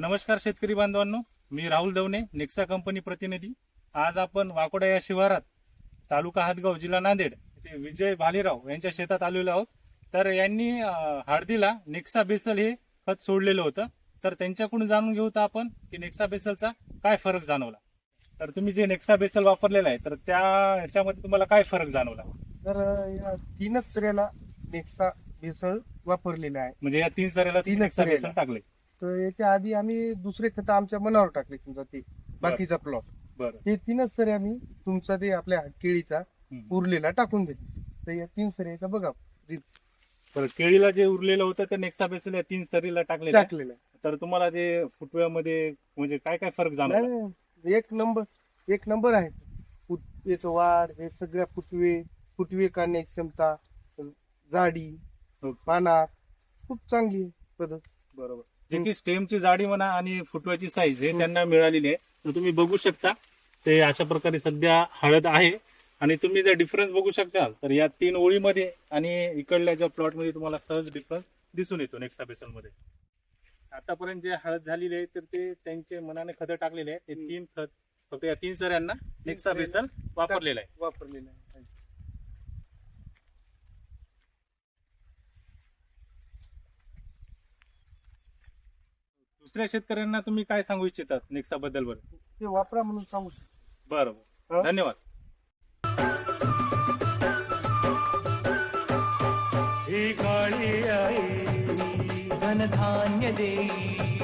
नमस्कार शेतकरी बांधवांनो. मी राहुल दवणे नेक्सा कंपनी प्रतिनिधी. आज आपण वाकोडा या शिवारात तालुका हातगाव जिल्हा नांदेड ते विजय भालेराव यांच्या शेतात आलेलो आहोत. तर यांनी हळदीला नेक्सा बेसल हे खत सोडलेलं होतं. तर त्यांच्याकडून जाणून घेऊ तर आपण की नेक्सा बेसलचा काय फरक जाणवला. तर तुम्ही जे नेक्सा बेसल वापरलेला आहे तर त्या ह्याच्यामध्ये तुम्हाला काय फरक जाणवला? तर या तीनच रेला नेक्सा बेसल वापरलेलं आहे म्हणजे या तीन सऱ्याला तीन सऱ्याला. टाकले तर याच्या आधी आम्ही दुसरे खत आमच्या मनावर टाकले समजा ते बाकीचा प्लॉट बरं हे तीनच सरे आम्ही तुमचा ते आपल्या केळीचा हम्म. उरलेला टाकून दिले तर या तीन सऱ्याचा बघा बरं केळीला जे उरलेलं होतं ते नेक्सा बेसल या तीन सरीला टाकलेलं आहे. टाकलेला आहे. तर तुम्हाला जे फुटव्यामध्ये म्हणजे काय काय फरक जाणवला नाही, नाही, एक नंबर एक नंबर आहे फुटवेचं वाढ हे सगळ्या फुटवे फुटवे काढण्याची क्षमता जाडी. पानात खूप चांगली आहे पद्धत. बरोबर. जे की स्टेमची जाडी म्हणा आणि फुटव्याची साईज हे त्यांना मिळालेली आहे. तर तुम्ही बघू शकता ते अशा प्रकारे सध्या हळद आहे. आणि तुम्ही जर डिफरन्स बघू शकता तर या तीन ओळीमध्ये आणि इकडल्या ज्या प्लॉटमध्ये तुम्हाला सहज डिफरन्स दिसून येतो नेक्स्ट बेसलमध्ये. आतापर्यंत जे हळद झालेली आहे तर ते त्यांचे मनाने खतं टाकलेले आहे. ते. तीन खत फक्त या तीन सऱ्यांना नेक्स्ट बेसल वापरलेलं आहे. वापरलेला आहे. दुसऱ्या शेतकऱ्यांना तुम्ही काय सांगू इच्छितात नेक्सा बद्दल बरं ते वापरा म्हणून सांगू शकतो. बरं हा? धन्यवाद. ही काळी आई धनधान्य देई